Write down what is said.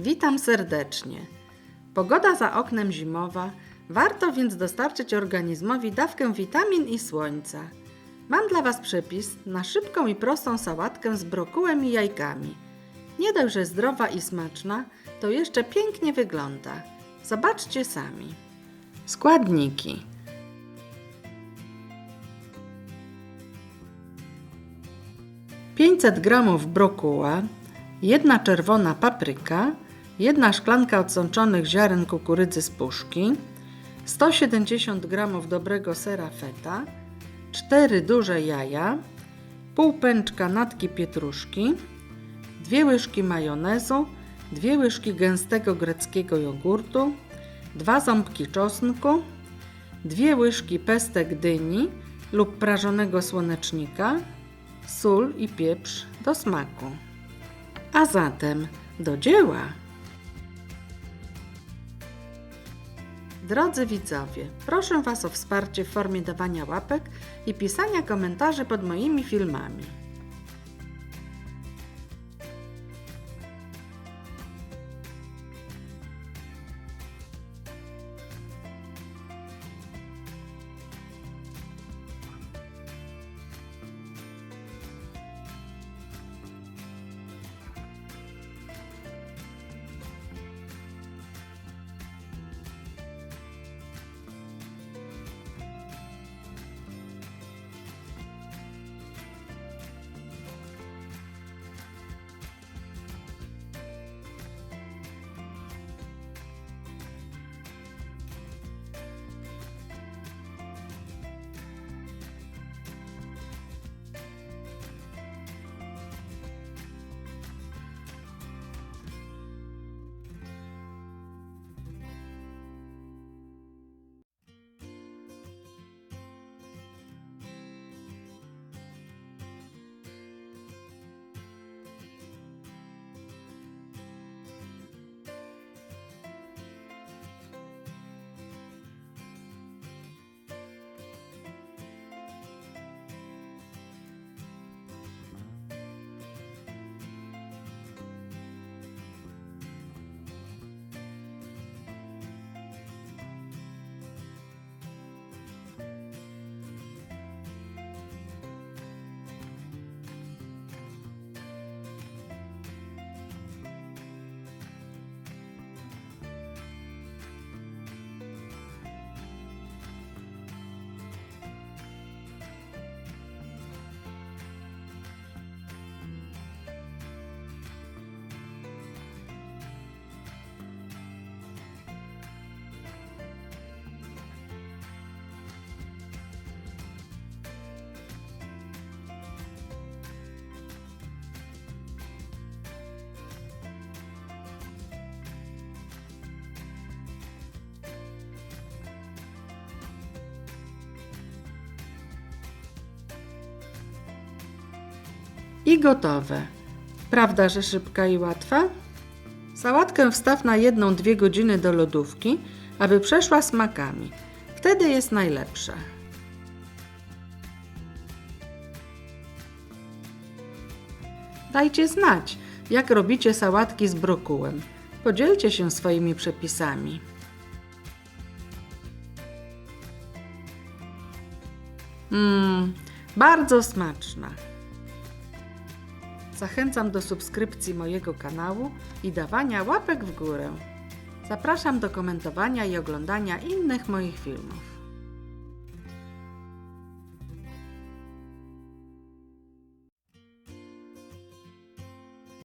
Witam serdecznie. Pogoda za oknem zimowa, warto więc dostarczyć organizmowi dawkę witamin i słońca. Mam dla Was przepis na szybką i prostą sałatkę z brokułem i jajkami. Nie dość, że zdrowa i smaczna, to jeszcze pięknie wygląda. Zobaczcie sami. Składniki. Pięćset gramów brokuła, jedna czerwona papryka, jedna szklanka odsączonych ziaren kukurydzy z puszki, 170 gramów dobrego sera feta, 4 duże jaja, pół pęczka natki pietruszki, dwie łyżki majonezu, dwie łyżki gęstego greckiego jogurtu, dwa ząbki czosnku, dwie łyżki pestek dyni lub prażonego słonecznika, sól i pieprz do smaku. A zatem do dzieła! Drodzy widzowie, proszę Was o wsparcie w formie dawania łapek i pisania komentarzy pod moimi filmami. I gotowe. Prawda, że szybka i łatwa? Sałatkę wstaw na 1-2 godziny do lodówki, aby przeszła smakami. Wtedy jest najlepsza. Dajcie znać, jak robicie sałatki z brokułem. Podzielcie się swoimi przepisami. Mmm, bardzo smaczna. Zachęcam do subskrypcji mojego kanału i dawania łapek w górę. Zapraszam do komentowania i oglądania innych moich filmów.